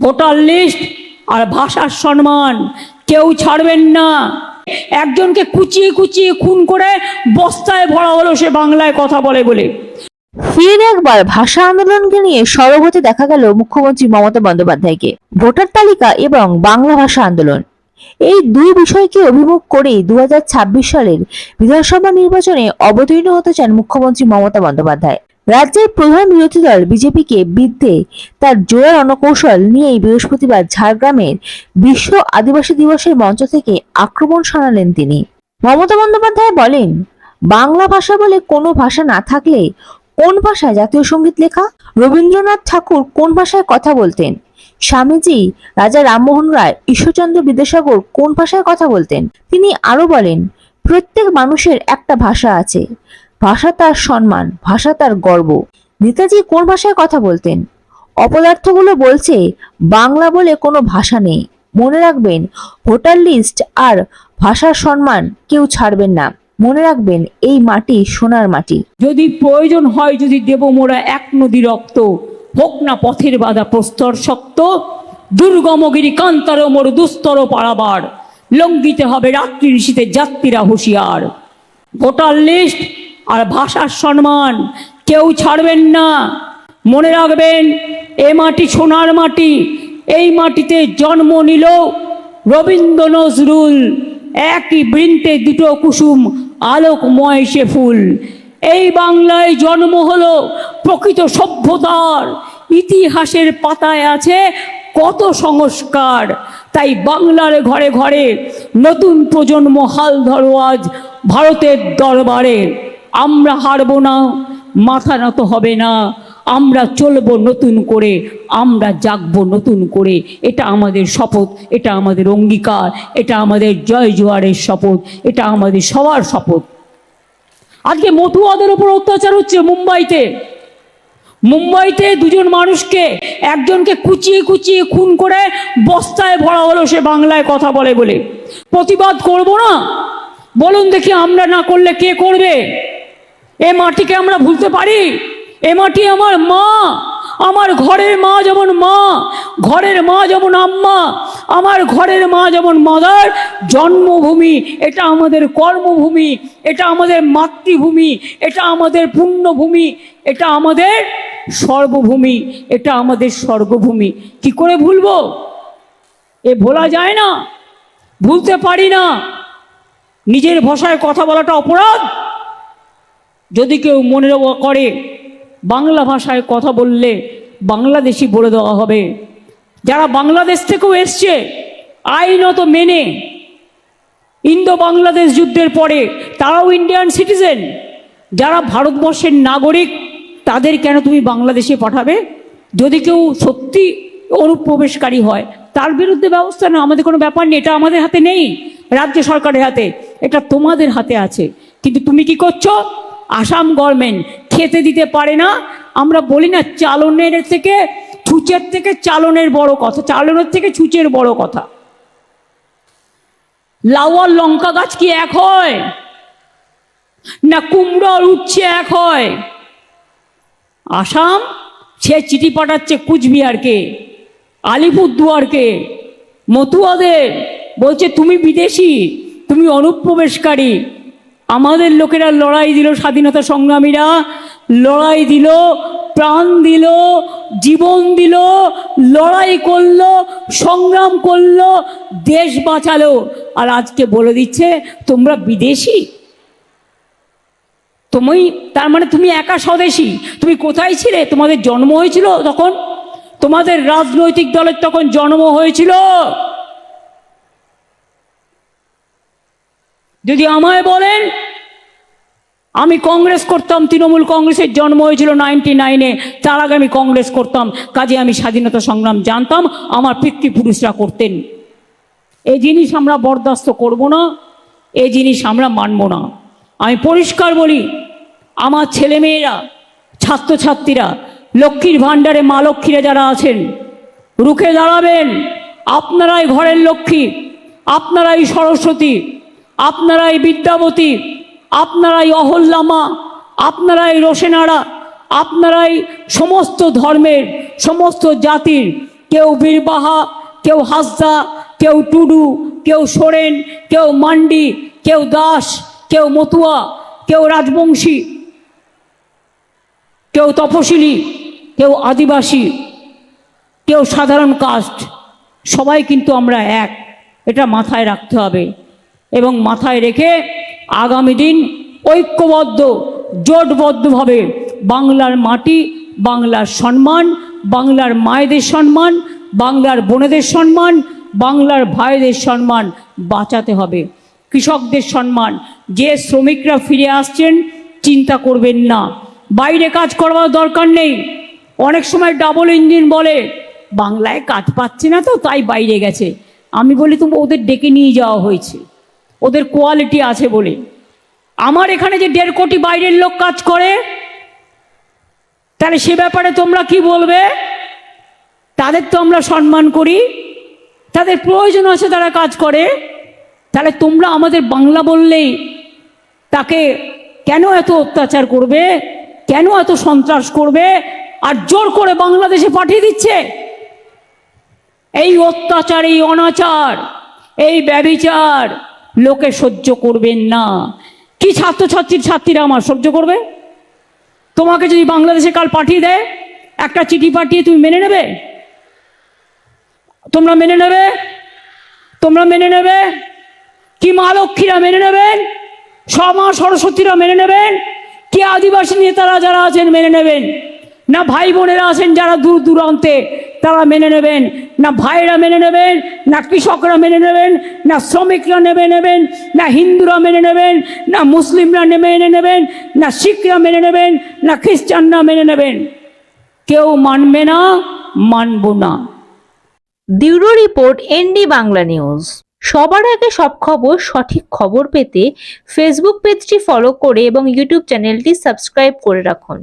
Voter list আর ভাষার সম্মান। কেউ ছাড়বেন না। একজনকে কুচিয়ে কুচিয়ে খুন করে বস্তায় ভরা হলো সে বাংলায় কথা বলে বলে। ফের একবার ভাষা আন্দোলনকে নিয়ে সরব দেখা গেল মুখ্যমন্ত্রী মমতা বন্দ্যোপাধ্যায়কে। ভোটার তালিকা এবং বাংলা ভাষা আন্দোলন। এই দুই বিষয়কে অভিমুখ করেই দু হাজার ছাব্বিশ সালের বিধানসভা নির্বাচনে অবতীর্ণ হতে চান মুখ্যমন্ত্রী মমতা বন্দ্যোপাধ্যায়। রাজ্যের প্রধান বিরোধী দল বিজেপিকে বিদ্যে তার জোড়া রণকৌশল নিয়েই বৃহস্পতিবার ঝাড়গ্রামের বিশ্ব আদিবাসী দিবসের মঞ্চ থেকে আক্রমণ শানালেন তিনি। মমতা বন্দ্যোপাধ্যায় বলেন, বাংলা ভাষা বলে কোনো ভাষা না থাকলে কোন ভাষায় জাতীয় সংগীত লেখা? রবীন্দ্রনাথ ঠাকুর কোন ভাষায় কথা বলতেন? স্বামীজি, রাজা রামমোহন রায়, ঈশ্বরচন্দ্র বিদ্যাসাগর কোন ভাষায় কথা বলতেন? তিনি আরও বলেন, প্রত্যেক মানুষের একটা ভাষা আছে। ভাষা তার সম্মান, ভাষা তার গর্ব। নেতাজি কোন ভাষায় কথা বলতেন? অপদার্থগুলো বলছে, বাংলা বলে কোনো ভাষা নেই। মনে রাখবেন, ভোটার লিস্ট আর ভাষার সম্মান কেউ ছাড়বেন না। মনে রাখবেন, এই মাটি সোনার মাটি। যদি প্রয়োজন হয়, যদি দেব মোরা এক নদী রক্ত, হোক না পথের বাধা প্রস্তর শক্ত দুর্গমগিরি কান্তার মোর দুস্তর পারাবার। লঙ্ঘিতে হবে রাত্রি ঋষিতে যাত্রীরা হুঁশিয়ার। ভোটার লিস্ট আর ভাষার সম্মান কেউ ছাড়বেন না। মনে রাখবেন, এ মাটি সোনার মাটি, এই মাটিতে জন্ম নিল রবীন্দ্র নজরুল। একই বৃন্তে দুটো কুসুম আলোকময় সে ফুল। এই বাংলায় জন্ম হলো প্রকৃত সভ্যতার। ইতিহাসের পাতায় আছে কত সংস্কার। তাই বাংলার ঘরে ঘরে নতুন প্রজন্ম হাল ধরো আজ ভারতের দরবারে। আমরা হারব না, মাথা নত হবে না। আমরা চলবো নতুন করে, আমরা জাগব নতুন করে। এটা আমাদের শপথ, এটা আমাদের অঙ্গীকার, এটা আমাদের জয় জোয়ারের শপথ, এটা আমাদের সবার শপথ। আজকে মতুয়াদের ওপর অত্যাচার হচ্ছে মুম্বাইতে। মুম্বাইতে দুজন মানুষকে, একজনকে কুচিয়ে কুচিয়ে খুন করে বস্তায় ভরা হলো সে বাংলায় কথা বলে বলে। প্রতিবাদ করব না? বলুন দেখি আমরা না করলে কে করবে? এ মাটিকে আমরা ভুলতে পারি? এ মাটি আমার মা, আমার ঘরের মা যেমন মা, ঘরের মা যেমন আম্মা, আমার ঘরের মা যেমন মাদার, জন্মভূমি, এটা আমাদের কর্মভূমি, এটা আমাদের মাতৃভূমি, এটা আমাদের পুণ্যভূমি, এটা আমাদের সর্বভূমি, এটা আমাদের স্বর্গভূমি। কি করে ভুলবো? এ ভোলা যায় না, ভুলতে পারি না। নিজের ভাষায় কথা বলাটা অপরাধ। যদি কেউ মনে করে বাংলা ভাষায় কথা বললে বাংলাদেশি বলে দেওয়া হবে। যারা বাংলাদেশ থেকেও এসছে, আইনত মেনে ইন্দো বাংলাদেশ যুদ্ধের পরে তারাও ইন্ডিয়ান সিটিজেন যারা ভারতবর্ষের নাগরিক, তাদের কেন তুমি বাংলাদেশে পাঠাবে? যদি কেউ সত্যি অনুপ্রবেশকারী হয়, তার বিরুদ্ধে ব্যবস্থা না আমাদের কোনো ব্যাপার নেই, এটা আমাদের হাতে নেই, রাজ্য সরকারের হাতে, এটা তোমাদের হাতে আছে। কিন্তু তুমি কি করছ? আসাম গভর্নমেন্ট খেতে দিতে পারে না। আমরা বলি না চালনের থেকে ছুচের থেকে চালনের বড় কথা, চালনের থেকে ছুচের বড় কথা। লাউ আর লঙ্কা গাছ কি এক হয়? না কুমড়ো আর উচ্ছে এক হয়? আসাম, সে চিঠি পাঠাচ্ছে কুচবিহারকে, আলিপুরদুয়ারকে, মতুয়াদের। বলছে, তুমি বিদেশি, তুমি অনুপ্রবেশকারী আমাদের লোকেরা লড়াই দিল স্বাধীনতা সংগ্রামীরা, লড়াই দিল, প্রাণ দিল, জীবন দিল, লড়াই করল, সংগ্রাম করল, দেশ বাঁচালো। আর আজকে বলে দিচ্ছে, তোমরা বিদেশি? তুমি, তার মানে তুমি একা স্বদেশী? তুমি কোথায় ছিলে? তোমাদের জন্ম হয়েছিল তখন? তোমাদের রাজনৈতিক দলের তখন জন্ম হয়েছিল। যদি আমায় বলেন, আমি কংগ্রেস করতাম, তৃণমূল কংগ্রেসের জন্ম হয়েছিল নাইনটি নাইনে, তার আগে আমি কংগ্রেস করতাম, কাজে আমি স্বাধীনতা সংগ্রাম জানতাম, আমার পিতৃপুরুষরা করতেন। এই জিনিস আমরা বরদাস্ত করব না এই জিনিস আমরা মানব না। আমি পরিষ্কার বলি, আমার ছেলেমেয়েরা, ছাত্রছাত্রীরা, লক্ষ্মীর ভাণ্ডারে মা লক্ষ্মীরা যারা আছেন, রুখে দাঁড়াবেন, আপনারাই ঘরের লক্ষ্মী, আপনারাই সরস্বতী আপনারাই বিদ্যাবতী, আপনারাই অহল্লামা আপনারাই রোশেনারা, আপনারাই সমস্ত ধর্মের, সমস্ত জাতির, কেউ বীরবাহা, কেউ হাসদা, কেউ টুডু, কেউ সোরেন, কেউ মান্ডি, কেউ দাস, কেউ মতুয়া, কেউ রাজবংশী, কেউ তপশিলি, কেউ আদিবাসী, কেউ সাধারণ কাস্ট, সবাই কিন্তু আমরা এক। এটা মাথায় রাখতে হবে। এবং মাথায় রেখে আগামী দিন ঐক্যবদ্ধ, জোটবদ্ধভাবে বাংলার মাটি, বাংলার সম্মান, বাংলার মায়েদের সম্মান, বাংলার বোনেদের সম্মান, বাংলার ভাইদের সম্মান বাঁচাতে হবে। কৃষকদের সম্মান, যে শ্রমিকরা ফিরে আসছেন, চিন্তা করবেন না। বাইরে কাজ করবার দরকার নেই। অনেক সময় ডাবল ইঞ্জিন বলে, বাংলায় কাজ পাচ্ছে না তো, তাই বাইরে গেছে। আমি বলি তুমি ওদের ডেকে নিয়ে যাওয়া হয়েছে। ওদের কোয়ালিটি আছে বলে। আমার এখানে যে দেড় কোটি বাইরের লোক কাজ করে, তাহলে সে ব্যাপারে তোমরা কি বলবে? তাদের তো আমরা সম্মান করি, তাদের প্রয়োজন আছে তারা কাজ করে। তাহলে তোমরা আমাদের বাংলা বললেই তাকে কেন এত অত্যাচার করবে? কেন এত সন্ত্রাস করবে? আর জোর করে বাংলাদেশে পাঠিয়ে দিচ্ছে? এই অত্যাচার, এই অনাচার, এই ব্যবিচার লোকে সহ্য করবেন না। কি ছাত্রছাত্রীর ছাত্রীরা আমার সহ্য করবে? তোমাকে যদি বাংলাদেশে কাল পাঠিয়ে দেয়, একটা চিঠি পাঠিয়ে তুমি মেনে নেবে? তোমরা মেনে নেবে? তোমরা মেনে নেবে? কি মা লক্ষ্মীরা মেনে নেবেন? মা সরস্বতীরা মেনে নেবেন? কি আদিবাসী নেতারা যারা আছেন মেনে নেবেন? না ভাই বোনেরা আছেন যারা দূর দূরান্তে, তারা মেনে নেবেন। না ভাইরা মেনে নেবেন, না কৃষকরা মেনে নেবেন, না শ্রমিকরা নেবে নেবেন, না হিন্দুরা মেনে নেবেন, না মুসলিমরা নে- মেনে নেবেন, না শিখরা মেনে নেবেন, না খ্রিস্টানরা মেনে নেবেন। কেউ মানবে না, মানব না। Bureau report, ND Bangla news. সবার আগে সব খবর, সঠিক খবর পেতে ফেসবুক পেজটি ফলো করে এবং ইউটিউব চ্যানেলটি সাবস্ক্রাইব করে রাখুন।